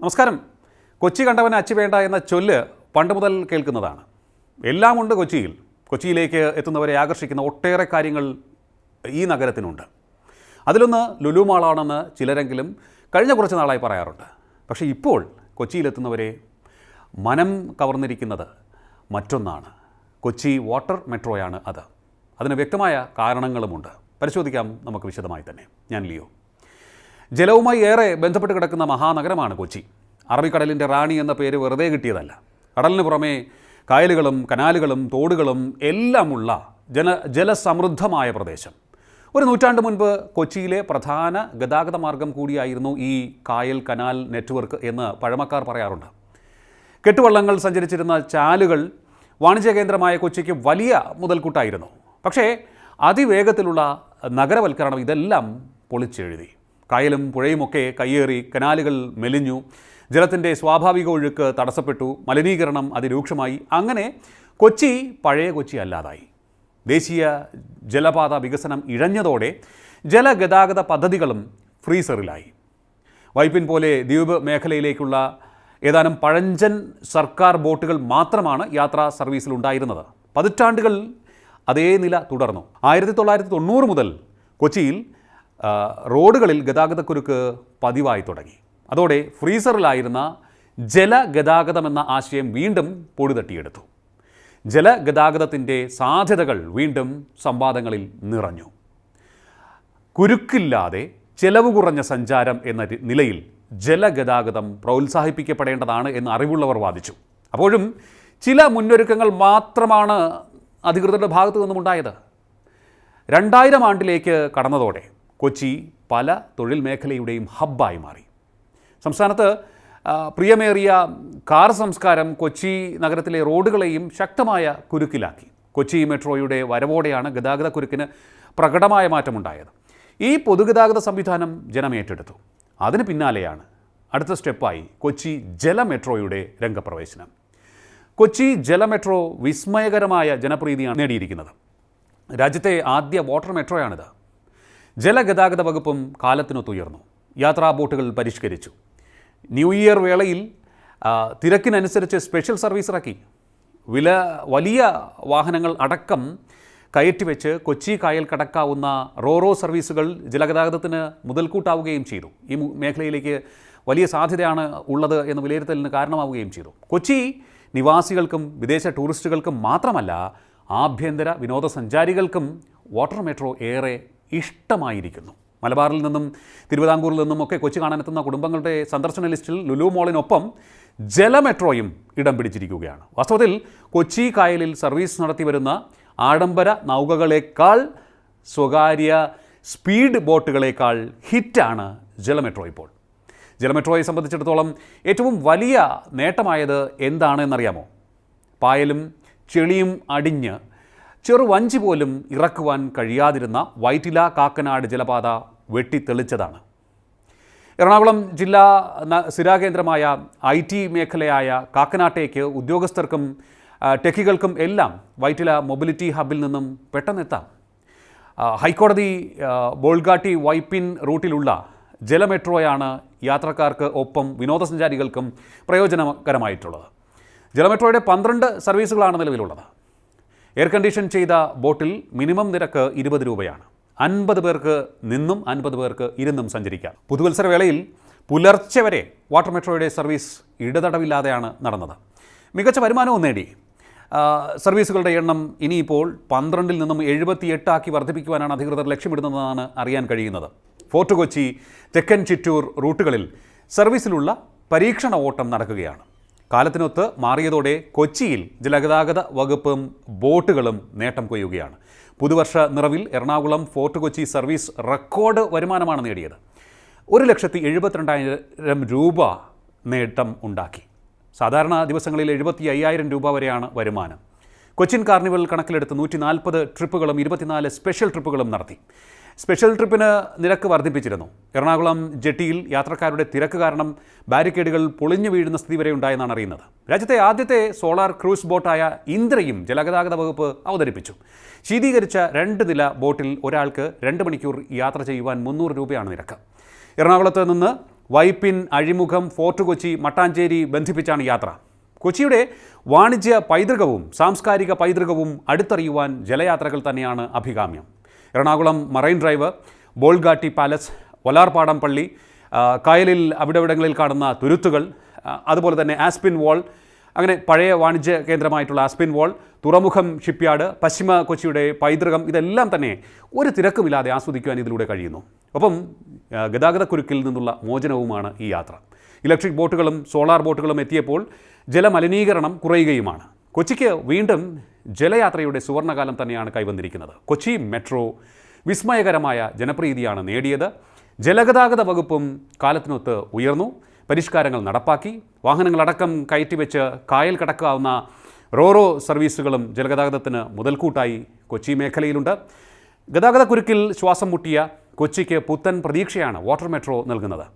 നമസ്കാരം. കൊച്ചി കണ്ടവന് അച്ചു വേണ്ട എന്ന ചൊല്ല് പണ്ട് മുതൽ കേൾക്കുന്നതാണ്. എല്ലാമുണ്ട് കൊച്ചിയിൽ. കൊച്ചിയിലേക്ക് എത്തുന്നവരെ ആകർഷിക്കുന്ന ഒട്ടേറെ കാര്യങ്ങൾ ഈ നഗരത്തിനുണ്ട്. അതിലൊന്ന് ലുലുമാളാണെന്ന് ചിലരെങ്കിലും കഴിഞ്ഞ കുറച്ച് നാളായി പറയാറുണ്ട്. പക്ഷേ ഇപ്പോൾ കൊച്ചിയിലെത്തുന്നവരെ മനം കവർന്നിരിക്കുന്നത് മറ്റൊന്നാണ്. കൊച്ചി വാട്ടർ മെട്രോയാണ് അത്. അതിന് വ്യക്തമായ കാരണങ്ങളുമുണ്ട്. പരിശോധിക്കാം നമുക്ക് വിശദമായി തന്നെ. ഞാൻ ലിയോ. ജലവുമായി ഏറെ ബന്ധപ്പെട്ട് കിടക്കുന്ന മഹാനഗരമാണ് കൊച്ചി. അറബിക്കടലിന്റെ റാണി എന്ന പേര് വെറുതെ കിട്ടിയതല്ല. കടലിന് പുറമേ കായലുകളും കനാലുകളും തോടുകളും എല്ലാമുള്ള ജന ജലസമൃദ്ധമായ പ്രദേശം. ഒരു നൂറ്റാണ്ട് മുൻപ് കൊച്ചിയിലെ പ്രധാന ഗതാഗത മാർഗം കൂടിയായിരുന്നു ഈ കായൽ കനാൽ നെറ്റ്വർക്ക് എന്ന് പഴമക്കാർ പറയാറുണ്ട്. കെട്ടുവള്ളങ്ങൾ സഞ്ചരിച്ചിരുന്ന ചാലുകൾ വാണിജ്യ കേന്ദ്രമായ കൊച്ചിക്ക് വലിയ മുതൽക്കൂട്ടായിരുന്നു. പക്ഷേ അതിവേഗത്തിലുള്ള നഗരവൽക്കരണം ഇതെല്ലാം പൊളിച്ചെഴുതി. കായലും പുഴയുമൊക്കെ കയ്യേറി കനാലുകൾ മെലിഞ്ഞു. ജലത്തിന്റെ സ്വാഭാവിക ഒഴുക്ക് തടസ്സപ്പെട്ടു. മലിനീകരണം അതിരൂക്ഷമായി. അങ്ങനെ കൊച്ചി പഴയ കൊച്ചി അല്ലാതായി. ദേശീയ ജലപാത വികസനം ഇഴഞ്ഞതോടെ ജലഗതാഗത പദ്ധതികളും ഫ്രീസറിലായി. വൈപ്പിൻ പോലെ ദ്വീപ് മേഖലയിലേക്കുള്ള ഏതാനും പഴഞ്ചൻ സർക്കാർ ബോട്ടുകൾ മാത്രമാണ് യാത്രാ സർവീസിലുണ്ടായിരുന്നത് പതിറ്റാണ്ടുകൾ അതേ നില തുടർന്നു. ആയിരത്തി തൊള്ളായിരത്തി തൊണ്ണൂറ് മുതൽ കൊച്ചിയിൽ റോഡുകളിൽ ഗതാഗതക്കുരുക്ക് പതിവായി തുടങ്ങി. അതോടെ ഫ്രീസറിലായിരുന്ന ജലഗതാഗതം എന്ന ആശയം വീണ്ടും പൊടിതട്ടിയെടുത്തു. ജലഗതാഗതത്തിന്റെ സാധ്യതകൾ വീണ്ടും സംവാദങ്ങളിൽ നിറഞ്ഞു. കുരുക്കില്ലാതെ ചെലവ് കുറഞ്ഞ സഞ്ചാരം എന്ന നിലയിൽ ജലഗതാഗതം പ്രോത്സാഹിപ്പിക്കപ്പെടേണ്ടതാണ് എന്ന് അറിവുള്ളവർ വാദിച്ചു. അപ്പോഴും ചില മുന്നൊരുക്കങ്ങൾ മാത്രമാണ് അധികൃതരുടെ ഭാഗത്തു നിന്നും നിന്നുമുണ്ടായത്. രണ്ടായിരം ആണ്ടിലേക്ക് കടന്നതോടെ കൊച്ചി പല തൊഴിൽ മേഖലയുടെയും ഹബ്ബായി മാറി. സംസ്ഥാനത്ത് പ്രിയമേറിയ കാർ സംസ്കാരം കൊച്ചി നഗരത്തിലെ റോഡുകളെയും ശക്തമായ കുരുക്കിലാക്കി. കൊച്ചി മെട്രോയുടെ വരവോടെയാണ് ഗതാഗത കുരുക്കിന് പ്രകടമായ മാറ്റമുണ്ടായത്. ഈ പൊതുഗതാഗത സംവിധാനം ജനം ഏറ്റെടുത്തു. അതിന് പിന്നാലെയാണ് അടുത്ത സ്റ്റെപ്പായി കൊച്ചി ജല മെട്രോയുടെ രംഗപ്രവേശനം. കൊച്ചി ജല മെട്രോ വിസ്മയകരമായ ജനപ്രീതിയാണ് നേടിയിരിക്കുന്നത്. രാജ്യത്തെ ആദ്യ വാട്ടർ മെട്രോയാണിത്. ജലഗതാഗത വകുപ്പും കാലത്തിനൊത്തുയർന്നു. യാത്രാ ബോട്ടുകൾ പരിഷ്കരിച്ചു. ന്യൂ ഇയർ വേളയിൽ തിരക്കിനനുസരിച്ച് സ്പെഷ്യൽ സർവീസ് ഇറക്കി. വില വലിയ വാഹനങ്ങൾ അടക്കം കയറ്റിവെച്ച് കൊച്ചി കായൽ കടക്കാവുന്ന റോറോ സർവീസുകൾ ജലഗതാഗതത്തിന് മുതൽക്കൂട്ടാവുകയും ചെയ്തു. ഈ മേഖലയിലേക്ക് വലിയ സാധ്യതയാണ് ഉള്ളത് എന്ന് വിലയിരുത്തലിന് കാരണമാവുകയും ചെയ്തു. കൊച്ചി നിവാസികൾക്കും വിദേശ ടൂറിസ്റ്റുകൾക്കും മാത്രമല്ല ആഭ്യന്തര വിനോദസഞ്ചാരികൾക്കും വാട്ടർ മെട്രോ ഏറെ ഇഷ്ടമായിരിക്കുന്നു. മലബാറിൽ നിന്നും തിരുവിതാംകൂറിൽ നിന്നും ഒക്കെ കൊച്ചു കാണാനെത്തുന്ന കുടുംബങ്ങളുടെ സന്ദർശന ലിസ്റ്റിൽ ലുലു മോളിനൊപ്പം ജലമെട്രോയും ഇടം പിടിച്ചിരിക്കുകയാണ്. വാസ്തവത്തിൽ കൊച്ചി കായലിൽ സർവീസ് നടത്തി വരുന്ന ആഡംബര നൗകകളേക്കാൾ സ്വകാര്യ സ്പീഡ് ബോട്ടുകളേക്കാൾ ഹിറ്റാണ് ജലമെട്രോ ഇപ്പോൾ. ജലമെട്രോയെ സംബന്ധിച്ചിടത്തോളം ഏറ്റവും വലിയ നേട്ടമായത് എന്താണെന്നറിയാമോ? പായലും ചെളിയും അടിഞ്ഞ് ചെറുവഞ്ചി പോലും ഇറക്കുവാൻ കഴിയാതിരുന്ന വൈറ്റില കാക്കനാട് ജലപാത വെട്ടിത്തെളിച്ചതാണ്. എറണാകുളം ജില്ലാ സ്ഥിരാകേന്ദ്രമായ ഐ ടി മേഖലയായ കാക്കനാട്ടേക്ക് ഉദ്യോഗസ്ഥർക്കും ടെക്കികൾക്കും എല്ലാം വൈറ്റില മൊബിലിറ്റി ഹബിൽ നിന്നും പെട്ടെന്നെത്താം ഹൈക്കോടതി ബോൾഗാട്ടി വൈപ്പിൻ റൂട്ടിലുള്ള ജലമെട്രോയാണ് യാത്രക്കാർക്ക് ഒപ്പം വിനോദസഞ്ചാരികൾക്കും പ്രയോജനകരമായിട്ടുള്ളത്. ജലമെട്രോയുടെ പന്ത്രണ്ട് സർവീസുകളാണ് നിലവിലുള്ളത്. എയർ കണ്ടീഷൻ ചെയ്ത ബോട്ടിൽ മിനിമം നിരക്ക് ഇരുപത് രൂപയാണ്. അൻപത് പേർക്ക് നിന്നും അൻപത് പേർക്ക് ഇരുന്നും സഞ്ചരിക്കാം. പുതുവത്സര വേളയിൽ പുലർച്ചെ വരെ വാട്ടർ മെട്രോയുടെ സർവീസ് ഇടതടവില്ലാതെയാണ് നടന്നത്. മികച്ച വരുമാനവും നേടി. സർവീസുകളുടെ എണ്ണം ഇനിയിപ്പോൾ പന്ത്രണ്ടിൽ നിന്നും എഴുപത്തിയെട്ടാക്കി വർദ്ധിപ്പിക്കുവാനാണ് അധികൃതർ ലക്ഷ്യമിടുന്നതെന്നാണ് അറിയാൻ കഴിയുന്നത്. ഫോർട്ട് കൊച്ചി തെക്കൻ ചിറ്റൂർ റൂട്ടുകളിൽ സർവീസിലുള്ള പരീക്ഷണ ഓട്ടം നടക്കുകയാണ്. കാലത്തിനൊത്ത് മാറിയതോടെ കൊച്ചിയിൽ ജലഗതാഗത വകുപ്പും ബോട്ടുകളും നേട്ടം കൊയ്യുകയാണ്. പുതുവർഷ നിറവിൽ Ernakulam Fort Kochi service record വരുമാനമാണ് നേടിയത്. ഒരു ലക്ഷത്തി എഴുപത്തിരണ്ടായിരം രൂപ നേട്ടം ഉണ്ടാക്കി. സാധാരണ ദിവസങ്ങളിൽ എഴുപത്തി അയ്യായിരം രൂപ വരെയാണ് വരുമാനം. കൊച്ചിൻ കാർണിവൽ കണക്കിലെടുത്ത് നൂറ്റി നാൽപ്പത് ട്രിപ്പുകളും ഇരുപത്തിനാല് സ്പെഷ്യൽ ട്രിപ്പുകളും നടത്തി. സ്പെഷ്യൽ ട്രിപ്പിന് നിരക്ക് വർദ്ധിപ്പിച്ചിരുന്നു. എറണാകുളം ജെട്ടിയിൽ യാത്രക്കാരുടെ തിരക്ക് കാരണം ബാരിക്കേഡുകൾ പൊളിഞ്ഞു വീഴുന്ന സ്ഥിതി വരെ ഉണ്ടായെന്നാണ് അറിയുന്നത്. രാജ്യത്തെ ആദ്യത്തെ സോളാർ ക്രൂസ് ബോട്ടായ ഇന്ദ്രയും ജലഗതാഗത വകുപ്പ് അവതരിപ്പിച്ചു. ശീതീകരിച്ച രണ്ട് നില ബോട്ടിൽ ഒരാൾക്ക് രണ്ട് മണിക്കൂർ യാത്ര ചെയ്യുവാൻ മുന്നൂറ് രൂപയാണ് നിരക്ക്. എറണാകുളത്ത് നിന്ന് വൈപ്പിൻ അഴിമുഖം ഫോർട്ട് കൊച്ചി മട്ടാഞ്ചേരി ബന്ധിപ്പിച്ചാണ് യാത്ര. കൊച്ചിയുടെ വാണിജ്യ പൈതൃകവും സാംസ്കാരിക പൈതൃകവും അടുത്തറിയുവാൻ ജലയാത്രകൾ തന്നെയാണ് അഭികാമ്യം. Ernakulam Marine Drive Bolgatty Palace Vallarpadam പള്ളി കായലിൽ അവിടെവിടങ്ങളിൽ കാണുന്ന തുരുത്തുകൾ അതുപോലെ തന്നെ ആസ്പിൻ വാൾ അങ്ങനെ പഴയ വാണിജ്യ കേന്ദ്രമായിട്ടുള്ള ആസ്പിൻ വാൾ തുറമുഖം ഷിപ്പ്യാർഡ് പശ്ചിമ കൊച്ചിയുടെ പൈതൃകം ഇതെല്ലാം തന്നെ ഒരു തിരക്കുമില്ലാതെ ആസ്വദിക്കുവാൻ ഇതിലൂടെ കഴിയുന്നു. ഒപ്പം ഗതാഗതക്കുരുക്കിൽ നിന്നുള്ള മോചനവുമാണ് ഈ യാത്ര. ഇലക്ട്രിക് ബോട്ടുകളും സോളാർ ബോട്ടുകളും എത്തിയപ്പോൾ ജലമലിനീകരണം കുറയുകയുമാണ്. കൊച്ചിക്ക് വീണ്ടും ജലയാത്രയുടെ സുവർണകാലം തന്നെയാണ് കൈവന്നിരിക്കുന്നത്. കൊച്ചി മെട്രോ വിസ്മയകരമായ ജനപ്രീതിയാണ് നേടിയത്. ജലഗതാഗത വകുപ്പും കാലത്തിനൊത്ത് ഉയർന്നു. പരിഷ്കാരങ്ങൾ നടപ്പാക്കി. വാഹനങ്ങളടക്കം കയറ്റിവെച്ച് കായൽ കടക്കാവുന്ന റോറോ സർവീസുകളും ജലഗതാഗതത്തിന് മുതൽക്കൂട്ടായി കൊച്ചി മേഖലയിലുണ്ട്. ഗതാഗതക്കുരുക്കിൽ ശ്വാസം മുട്ടിയ കൊച്ചിക്ക് പുത്തൻ പ്രതീക്ഷയാണ് വാട്ടർ മെട്രോ നൽകുന്നത്.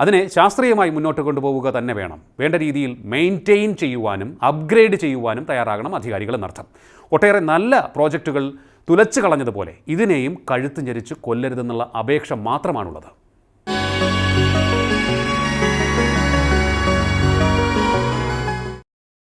അതിനെ ശാസ്ത്രീയമായി മുന്നോട്ട് കൊണ്ടുപോവുക തന്നെ വേണം. വേണ്ട രീതിയിൽ മെയിന്റെയിൻ ചെയ്യുവാനും അപ്ഗ്രേഡ് ചെയ്യുവാനും തയ്യാറാകണം അധികാരികൾ എന്നർത്ഥം. ഒട്ടേറെ നല്ല പ്രോജക്റ്റുകൾ തുലച്ചു കളഞ്ഞതുപോലെ ഇതിനെയും കഴുത്ത് ഞെരിച്ച് കൊല്ലരുതെന്നുള്ള അപേക്ഷ മാത്രമാണുള്ളത്.